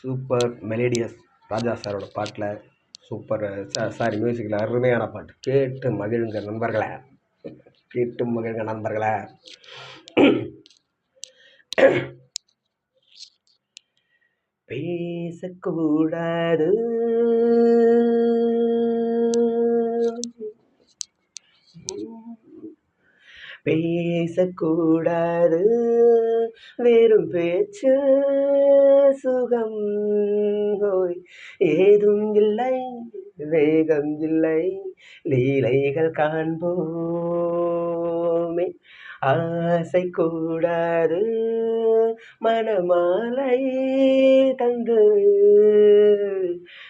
Super மெலேடியஸ் ராஜா சாரோட பாட்டில் super sorry மியூசிக்கில் அருமையான பாட்டு. கேட்டு மகிழுங்க நண்பர்களே. கேட்டு மகிழுங்க நண்பர்களே. பேசக்கூடாது. பேசக்கூடாது. வெறும் பேச்சு. சுகம் ஹோய் ஏதும் இல்லை வேகம் இல்லை லீலைகள் காண்போமே. ஆசை கூடாது மனமாலை தந்து.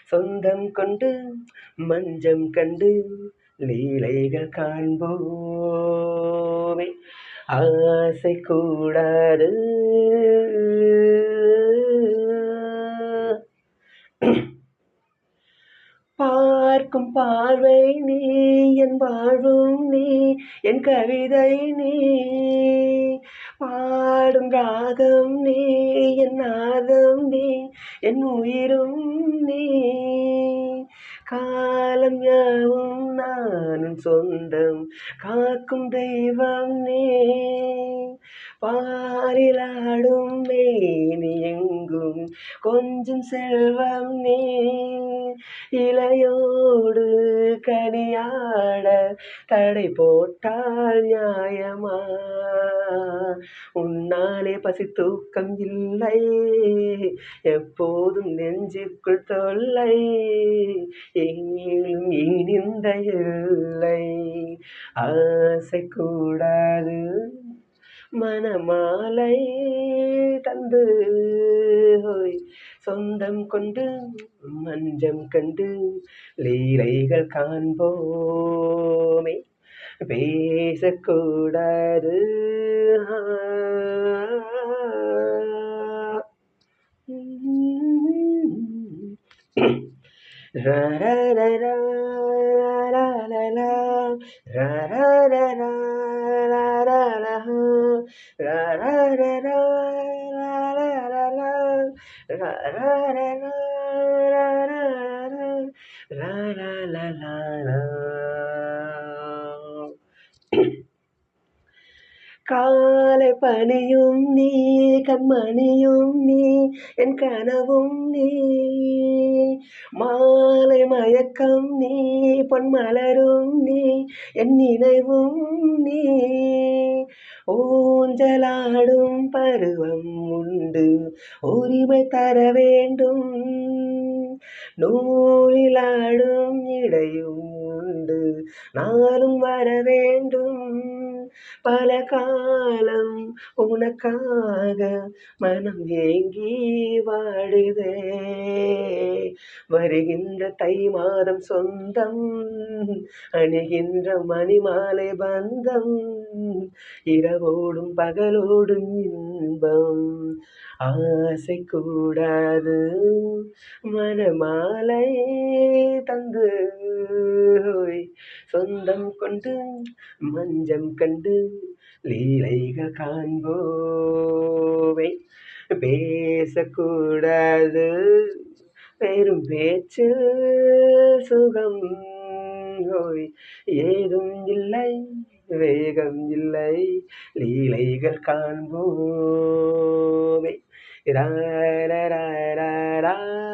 சொந்தம் கொண்டு மஞ்சம் கண்டு லீலைகள் காண்போமே. ஆசை கூடாது. பார்க்கும் பார்வை நீ என் வாழ்வும் நீ என் கவிதை நீ. பாடும் ராகம் நீ என் நாதம் நீ என் உயிரும் நீ. காலம் யாவும் நானும் சொந்தம் காக்கும் தெய்வம் நீ. பாரிலாடும் மேனி எங்கும் கொஞ்சம் செல்வம் நீ. இளையோ கனியாட தடை போட்டால் நியாயமா? உன்னாலே பசி தூக்கம் இல்லை. எப்போதும் நெஞ்சுக்குள் தொல்லை. எங்கிலும் இனிந்த இல்லை. ஆசை கூடாது. மனமாலை தந்து ஹோய். சொந்தம் கொண்டு மஞ்சம் கண்டு லீலைகள் காண்போமே பேசக்கூடாது ra ra ra ra ra ra ra ra la la la la காலை பணியும் நீ கண்மணியும் நீ என் கனவும் நீ. மாலை மயக்கம் நீ பொன்மலரும் நீ என் நினைவும் நீ. ஊஞ்சலாடும் பருவம் உண்டு உரிமை தர வேண்டும். நூலிலாடும் இடையும் உண்டு. நானும் வர வேண்டும். பல காலம் உனக்காக மனம் ஏங்கி வாடுதே. வருகின்ற தை மாதம் சொந்தம் அணிகின்ற மணிமாலை பந்தம் இரவோடும் பகலோடும் இன்பம். ஆசை கூடாது மனமாலை தந்து. சொந்தம் கொண்டு மஞ்சம் கண்டு லீலைகள் காண்போவை பேசக்கூடாது பெரும் பேச்சு சுகம் ஓய். ஏதும் இல்லை வேகம் இல்லை லீலைகள் காண்போமே. ரா.